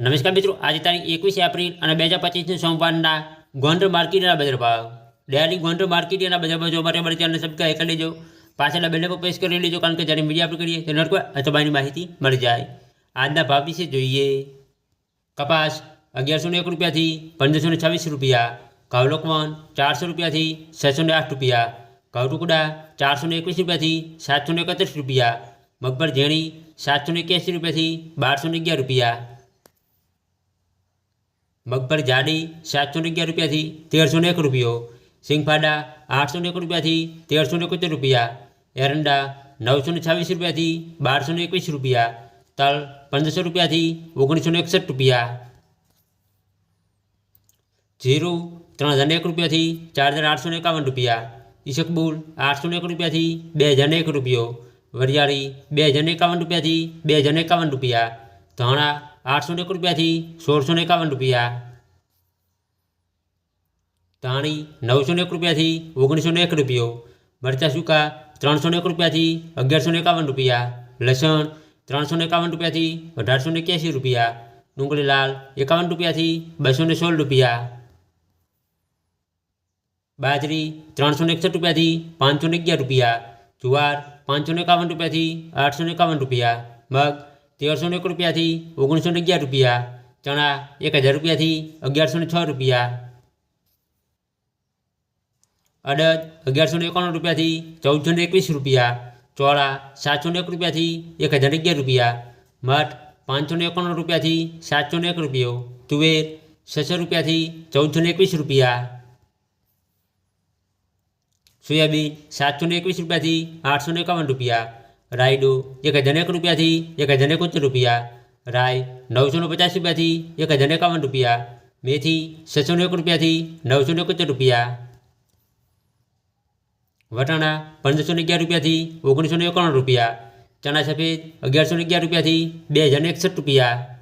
નમસ્કાર મિત્રો આજે તારીખ એકવીસ એપ્રિલ અને બે હજાર પચીસની સોમવારના ગોંડલ માર્કેટના બજાર ભાવ ડેલી ગોંડલ માર્કેટના બજાર ભાવ જોવા માટે અમારી ચેનલને સબસ્ક્રાઈબ કરી લેજો પાછળના બેને પર પ્રેસ કરી લેજો કારણ કે જ્યારે મીડિયા આપણે કરીએ તો નટકો અથવા એની માહિતી મળી જાય આજના ભાવ વિશે જોઈએ કપાસ અગિયારસો ને એક રૂપિયાથી પંદરસો ને છવ્વીસ રૂપિયા ઘઉં લોકવન ચારસો રૂપિયાથી છસો ને આઠ રૂપિયા ઘઉં ટુકડા ચારસો ને એકવીસ રૂપિયાથી સાતસો ને એકત્રીસ રૂપિયા મગબર ઝેણી સાતસો ને એક્યાસી રૂપિયાથી બારસો ને અગિયાર રૂપિયા મગફળી જાડી સાતસો ને અગિયાર રૂપિયાથી તેરસો ને એક રૂપિયો સિંગફાડા આઠસો ને એક રૂપિયાથી તેરસો ને એકોતેર રૂપિયા એરંડા નવસો ને છવ્વીસ રૂપિયાથી બારસો ને એકવીસ રૂપિયા તલ પંદરસો રૂપિયાથી ઓગણીસો ને એકસઠ રૂપિયા જીરું ત્રણ હજાર ને એક રૂપિયાથી ચાર હજાર આઠસો ને એકાવન રૂપિયા ઈસકબુલ આઠસો ને એક રૂપિયાથી બે હજાર ને એક રૂપિયો વરિયાળી બે હજાર ને એકાવન રૂપિયાથી બે હજાર ને એકાવન રૂપિયા ધાણા આઠસો ને એક રૂપિયાથી સોળસો ને એકાવન રૂપિયા ધાણી નવસો ને એક રૂપિયાથી ઓગણીસો ને એક રૂપિયો મરચાં સૂકા ત્રણસો ને એક રૂપિયાથી અગિયારસો ને એકાવન રૂપિયા લસણ ત્રણસો ને એકાવન રૂપિયાથી અઢારસો ને એક્યાસી રૂપિયા ડુંગળી લાલ એકાવન રૂપિયાથી બસો ને સોળ રૂપિયા બાજરી ત્રણસો ને એકસઠ રૂપિયાથી પાંચસો ને અગિયાર રૂપિયા જુવાર પાંચસો ને એકાવન રૂપિયાથી આઠસો ને એકાવન રૂપિયા મગ તેરસો એક રૂપિયાથી ઓગણીસો ને અગિયાર રૂપિયા, ચણા એક હજાર રૂપિયાથી અગિયારસો ને છ રૂપિયા. અડદ અગિયારસો ને એકાણું રૂપિયાથી ચૌદસો ને એકવીસ રૂપિયા, ચોળા સાતસો ને એક રૂપિયાથી એક હજાર અગિયાર રૂપિયા, મઠ પાંચસો ને એકાણું રૂપિયાથી સાતસો ને એક રૂપિયો, તુવેર છસો રૂપિયાથી ચૌદસો ને એકવીસ રૂપિયા. સોયાબીન સાતસો ને એકવીસ રૂપિયાથી આઠસો ને એકાવન રૂપિયા. રાયડો એક હજાર એક રૂપિયાથી એક હજાર એકોતેર રૂપિયા. રાય નવસો ને પચાસ રૂપિયાથી એક હજાર એકાવન રૂપિયા. મેથી છસો ને એક રૂપિયાથી નવસો એકોતેર રૂપિયા. વટાણા પંદરસો અગિયાર રૂપિયાથી ઓગણીસો એકાણું રૂપિયા. ચણા સફેદ અગિયારસો અગિયાર રૂપિયાથી બે હજાર એકસઠ રૂપિયા.